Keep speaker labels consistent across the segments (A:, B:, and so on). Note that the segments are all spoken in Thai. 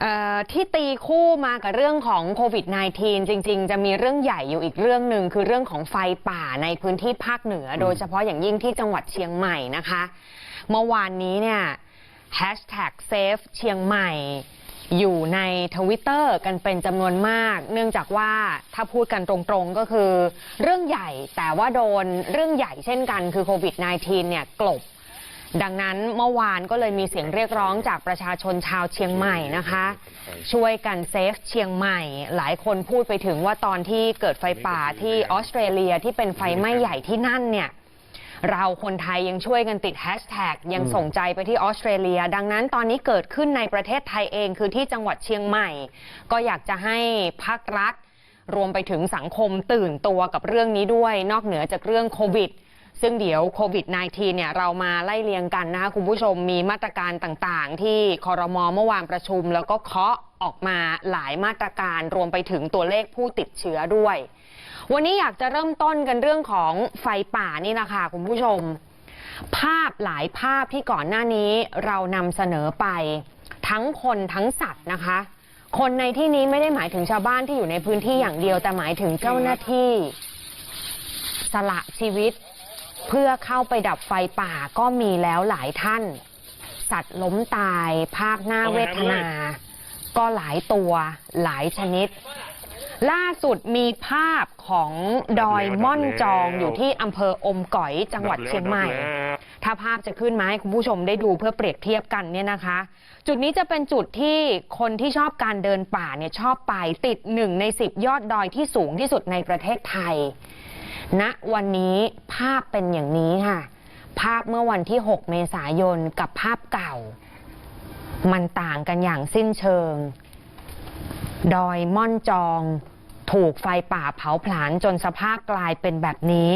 A: เอ่อที่ตีคู่มากับเรื่องของโควิด -19 จริง ๆ จะมีเรื่องใหญ่อยู่อีกเรื่องหนึ่งคือเรื่องของไฟป่าในพื้นที่ภาคเหนือ โดยเฉพาะอย่างยิ่งที่จังหวัดเชียงใหม่นะคะ เมื่อวานนี้เนี่ยแฮชแท็กเซฟเชียงใหม่อยู่ในทวิตเตอร์กันเป็นจำนวนมาก เนื่องจากว่าถ้าพูดกันตรงๆก็คือ เรื่องใหญ่แต่ว่าโดนเรื่องใหญ่เช่นกันคือโควิด -19 เนี่ยกลบ ดังนั้นเมื่อวานก็เลยมีเสียงเรียกร้องจากประชาชนชาวเชียงใหม่นะคะ ช่วยกันเซฟเชียงใหม่ หลายคนพูดไปถึงว่าตอนที่เกิดไฟป่าที่ออสเตรเลียที่เป็นไฟไหม้ใหญ่ที่นั่นเนี่ยเราคนไทยยังช่วยกันติดแฮชแท็กยังส่งใจไปที่ออสเตรเลีย ดังนั้นตอนนี้เกิดขึ้นในประเทศไทยเองคือที่จังหวัดเชียงใหม่ ก็อยากจะให้ภาครัฐ รวมไปถึงสังคมตื่นตัวกับเรื่องนี้ด้วย นอกเหนือจากเรื่องโควิด ซึ่งเดี๋ยวโควิด -19 เนี่ยเรามาไล่เรียงกันนะคะคุณผู้ชมมีมาตรการต่างๆ ที่คอรมอเมื่อวานประชุม แล้วก็เคาะออกมาหลายมาตรการรวมไปถึงตัวเลขผู้ติดเชื้อด้วย วันนี้อยากจะเริ่มต้นกันเรื่องของไฟป่านี่แหละค่ะคุณผู้ชม ภาพหลายภาพที่ก่อนหน้านี้เรานำเสนอไปทั้งคนทั้งสัตว์นะคะ คนในที่นี้ไม่ได้หมายถึงชาวบ้านที่อยู่ในพื้นที่อย่างเดียว แต่หมายถึงเจ้าหน้าที่ สละชีวิต เพื่อเข้าไปดับไฟป่าก็มีแล้วหลายท่าน สัตว์ล้มตาย ภาคหน้าเวทนา ก็หลายตัวหลายชนิด ล่าสุดมีภาพของดอยม่อนจองอยู่ที่อำเภออมก๋อยจังหวัดเชียงใหม่ ถ้าภาพจะขึ้นมาให้คุณผู้ชมได้ดูเพื่อเปรียบเทียบกันเนี่ยนะคะ จุดนี้จะเป็นจุดที่คนที่ชอบการเดินป่าเนี่ยชอบไปติดหนึ่งในสิบยอดดอยที่สูงที่สุดในประเทศไทย ณวันนี้ภาพเป็นอย่างนี้ค่ะ ภาพเมื่อวันที่ 6 เมษายนกับภาพเก่า มันต่างกันอย่างสิ้นเชิง ดอยม่อนจอง ถูกไฟป่าเผาผลาญจนสภาพกลายเป็นแบบนี้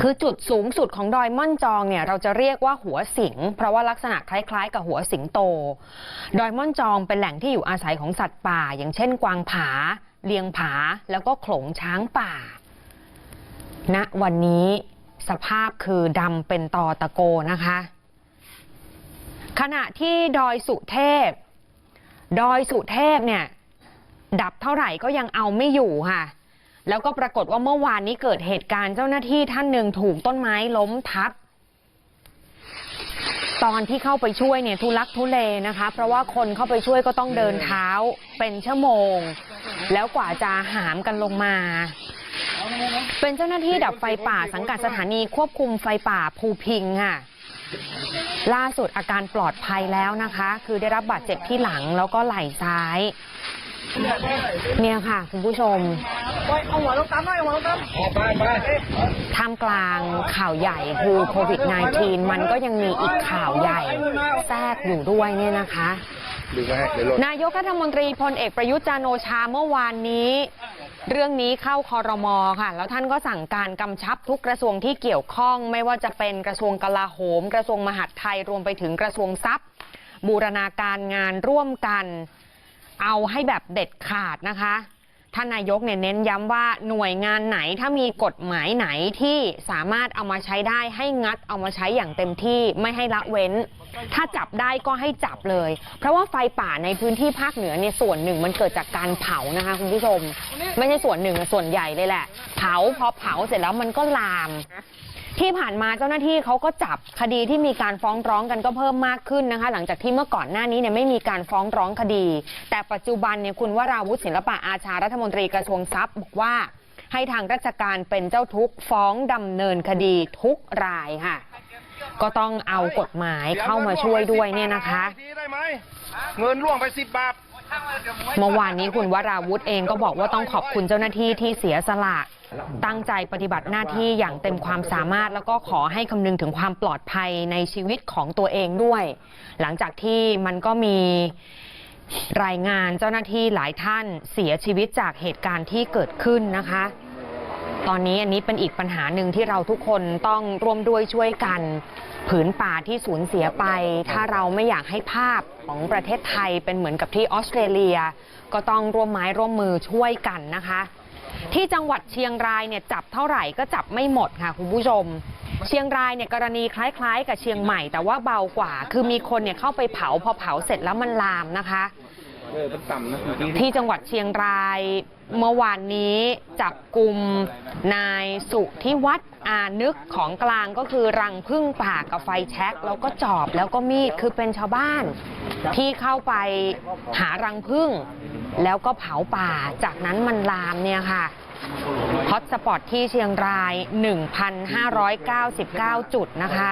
A: คือจุดสูงสุดของดอยม่อนจองเนี่ยเราจะเรียกว่าหัวสิง เพราะว่าลักษณะคล้ายๆ กับหัวสิงโต ดอยม่อนจองเป็นแหล่งที่อยู่อาศัยของสัตว์ป่า อย่างเช่น กวางผา เลียงผา แล้วก็โขลงช้างป่า ณวันนี้สภาพคือดำเป็นตอตะโกนะคะ ขณะที่ดอยสุเทพ ดอยสุเทพเนี่ยดับเท่าไหร่ก็ยังเอาไม่อยู่ค่ะ แล้วก็ปรากฏว่าเมื่อวานนี้เกิดเหตุการณ์เจ้าหน้าที่ท่านหนึ่งถูกต้นไม้ล้มทับ ตอนที่เข้าไปช่วยเนี่ยทุลักทุเลนะคะ เพราะว่าคนเข้าไปช่วยก็ต้องเดินเท้าเป็นชั่วโมง แล้วกว่าจะหามกันลงมา เป็นเจ้าหน้าที่ดับไฟป่าสังกัดสถานีควบคุมไฟป่าภูพิงค่ะ ล่าสุดอาการปลอดภัยแล้วนะคะ คือได้รับบาดเจ็บที่หลังแล้วก็ไหล่ซ้าย เนี่ยค่ะ คุณผู้ชม
B: เอาหัวลงตามหน่อยหัวลงตามไปไป
A: ท่ามกลางข่าวใหญ่คือโควิด -19 มันก็ยังมีอีกข่าวใหญ่แทรกอยู่ด้วยเนี่ยนะคะ
B: ดูไหมเดี๋ยวลด
A: นายกรัฐมนตรีพลเอกประยุทธ์จันทร์โอชาเมื่อวานนี้ เรื่องนี้เข้าคอรมอค่ะ แล้วท่านก็สั่งการกำชับทุกกระทรวงที่เกี่ยวข้อง ไม่ว่าจะเป็นกระทรวงกลาโหม กระทรวงมหาดไทยรวมไปถึงกระทรวงทรัพย์ บูรณาการงานร่วมกัน เอาให้แบบเด็ดขาดนะคะ ท่านนายกเนี่ยเน้นย้ำว่าหน่วยงานไหนถ้ามีกฎหมายไหนที่สามารถเอามาใช้ได้ให้งัดเอามาใช้อย่างเต็มที่ไม่ให้ละเว้น ถ้าจับได้ก็ให้จับเลย เพราะว่าไฟป่าในพื้นที่ภาคเหนือเนี่ยส่วนหนึ่งมันเกิดจากการเผานะคะคุณผู้ชม ไม่ใช่ส่วนหนึ่งส่วนใหญ่เลยแหละ เผาพอเผาเสร็จแล้วมันก็ลาม ที่ผ่านมาเจ้าหน้าที่เขาก็จับคดีที่มีการฟ้องร้องกันก็เพิ่มมากขึ้นนะคะ หลังจากที่เมื่อก่อนหน้านี้เนี่ยไม่มีการฟ้องร้องคดี แต่ปัจจุบันเนี่ยคุณวราวุฒิศิลปะอาชารัฐมนตรีกระทรวงทรัพย์บอกว่าให้ทางราชการเป็นเจ้าทุกฟ้องดำเนินคดีทุกรายค่ะ ก็ต้องเอากฎหมายเข้ามาช่วยด้วยเนี่ยนะคะ
B: เงินร่วงไปสิบบาท
A: เมื่อวานนี้คุณวราวุธเองก็บอกว่าต้องขอบคุณเจ้าหน้าที่ที่เสียสละ ตั้งใจปฏิบัติหน้าที่อย่างเต็มความสามารถ แล้วก็ขอให้คำนึงถึงความปลอดภัยในชีวิตของตัวเองด้วย หลังจากที่มันก็มีรายงานเจ้าหน้าที่หลายท่านเสียชีวิตจากเหตุการณ์ที่เกิดขึ้นนะคะ ตอนนี้อันนี้เป็นอีกปัญหาหนึ่งที่เราทุกคนต้องร่วมด้วยช่วยกัน ผืนป่าที่สูญเสียไป ถ้าเราไม่อยากให้ภาพของประเทศไทยเป็นเหมือนกับที่ออสเตรเลีย ก็ต้องร่วมไม้ร่วมมือช่วยกันนะคะ ที่จังหวัดเชียงรายเนี่ยจับเท่าไหร่ก็จับไม่หมดค่ะคุณผู้ชม เชียงรายเนี่ยกรณีคล้าย ๆ กับเชียงใหม่แต่ว่าเบากว่า คือมีคนเนี่ยเข้าไปเผาพอเผาเสร็จแล้วมันลามนะคะ
B: เออมันต่ำนะเมื่อกี้
A: ที่จังหวัดเชียงราย เมื่อวานนี้จับกลุ่มนายสุทธิวัฒน์อานึกของกลางก็คือรังพึ่งป่ากับไฟแช็กแล้วก็จอบแล้วก็มีดคือเป็นชาวบ้าน ที่เข้าไปหารังพึ่ง แล้วก็เผาป่าจากนั้นมันลามเนี่ยค่ะฮอตสปอตที่เชียงราย 1,599 จุดนะคะ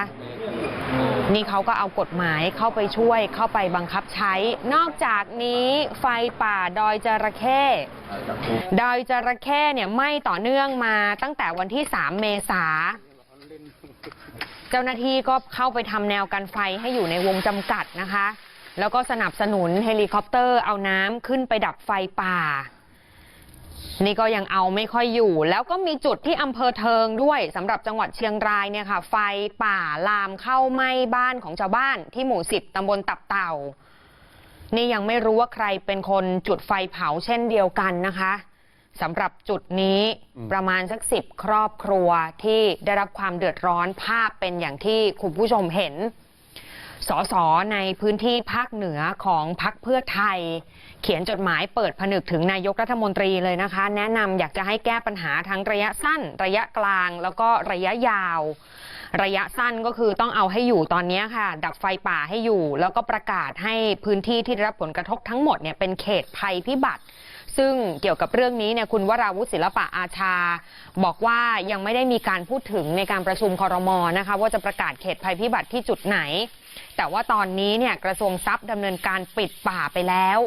A: นี่เขาก็เอากฎหมายเข้าไปช่วยเข้าไปบังคับใช้ นอกจากนี้ไฟป่าดอยจระเข้ดอยจระเข้เนี่ยไหม้ต่อเนื่องมาตั้งแต่วันที่ 3 เมษาเจ้าหน้าที่ก็เข้าไปทำแนวกันไฟให้อยู่ในวงจำกัดนะคะ แล้วก็สนับสนุนเฮลิคอปเตอร์เอาน้ำขึ้นไปดับไฟป่า นี่ก็ยังเอาไม่ค่อยอยู่แล้วก็มีจุดที่อำเภอเทิงด้วยสำหรับจังหวัดเชียงรายเนี่ยค่ะ ไฟป่าลามเข้าไหม้บ้านของชาวบ้านที่หมู่สิบตำบลตับเต่า นี่ยังไม่รู้ว่าใครเป็นคนจุดไฟเผาเช่นเดียวกันนะคะสำหรับจุดนี้ประมาณสักสิบครอบครัวที่ได้รับความเดือดร้อนภาพเป็นอย่างที่คุณผู้ชมเห็น สสในพื้นที่ภาคเหนือของพักเพื่อไทย เขียนจดหมายเปิดผนึกถึงนายกรัฐมนตรีเลยนะคะ แนะนำอยากจะให้แก้ปัญหาทั้งระยะสั้น ระยะกลาง แล้วก็ระยะยาว ระยะสั้นก็คือต้องเอาให้อยู่ตอนนี้ค่ะ ดับไฟป่าให้อยู่ แล้วก็ประกาศให้พื้นที่ที่ได้รับผลกระทบทั้งหมดเนี่ยเป็นเขตภัยพิบัติซึ่งเกี่ยวกับเรื่องนี้เนี่ยคุณวราวุฒิศิลปะอาชา บอกว่ายังไม่ได้มีการพูดถึงในการประชุมคอรมอนะคะ ว่าจะประกาศเขตภัยพิบัติที่จุดไหน แต่ว่าตอนนี้เนี่ยกระทรวงทรัพย์ดำเนินการปิดป่าไปแล้ว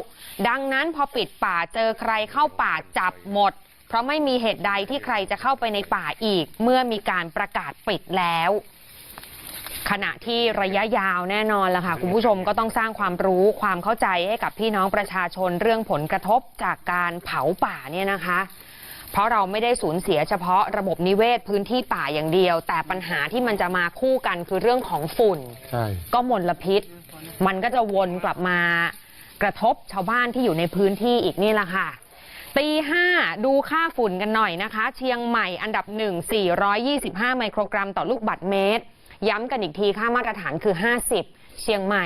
A: ดังนั้นพอปิดป่าเจอใครเข้าป่าจับหมด เพราะไม่มีเหตุใดที่ใครจะเข้าไปในป่าอีก เมื่อมีการประกาศปิดแล้ว ขณะที่ระยะยาวแน่นอนละค่ะ คุณผู้ชมก็ต้องสร้างความรู้ความเข้าใจให้กับพี่น้องประชาชนเรื่องผลกระทบจากการเผาป่าเนี่ยนะคะ เพราะเราไม่ได้สูญเสียเฉพาะระบบนิเวศพื้นที่ป่าอย่างเดียว แต่ปัญหาที่มันจะมาคู่กันคือเรื่องของฝุ่น
C: ใช่
A: ก็มลพิษ มันก็จะวนกลับมากระทบชาวบ้านที่อยู่ในพื้นที่อีกนี่แหละค่ะ ตีห้าดูค่าฝุ่นกันหน่อยนะคะ เชียงใหม่อันดับหนึ่ง425 ไมโครกรัมต่อลูกบาศก์เมตร ย้ำกันอีกทีค่ามาตรฐานคือ 50 เชียงใหม่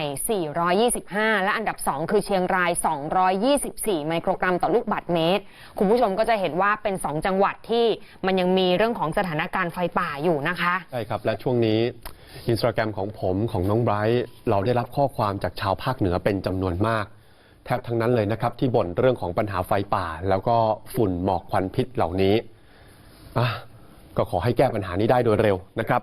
A: 425 และอันดับ 2 คือเชียงราย 224 ไมโครกรัมต่อลูกบาศก์เมตร คุณผู้ชมก็จะเห็นว่าเป็น 2 จังหวัดที่มันยังมีเรื่องของสถานการณ์ไฟป่าอยู่นะคะ
C: ใช่ครับ และช่วงนี้อินสตาแกรมของผมของน้องไบรท์เราได้รับข้อความจากชาวภาคเหนือเป็นจำนวนมาก แทบทั้งนั้นเลยนะครับที่บ่นเรื่องของปัญหาไฟป่า แล้วก็ฝุ่นหมอกควันพิษเหล่านี้อะก็ขอให้แก้ปัญหานี้ได้โดยเร็วนะครับ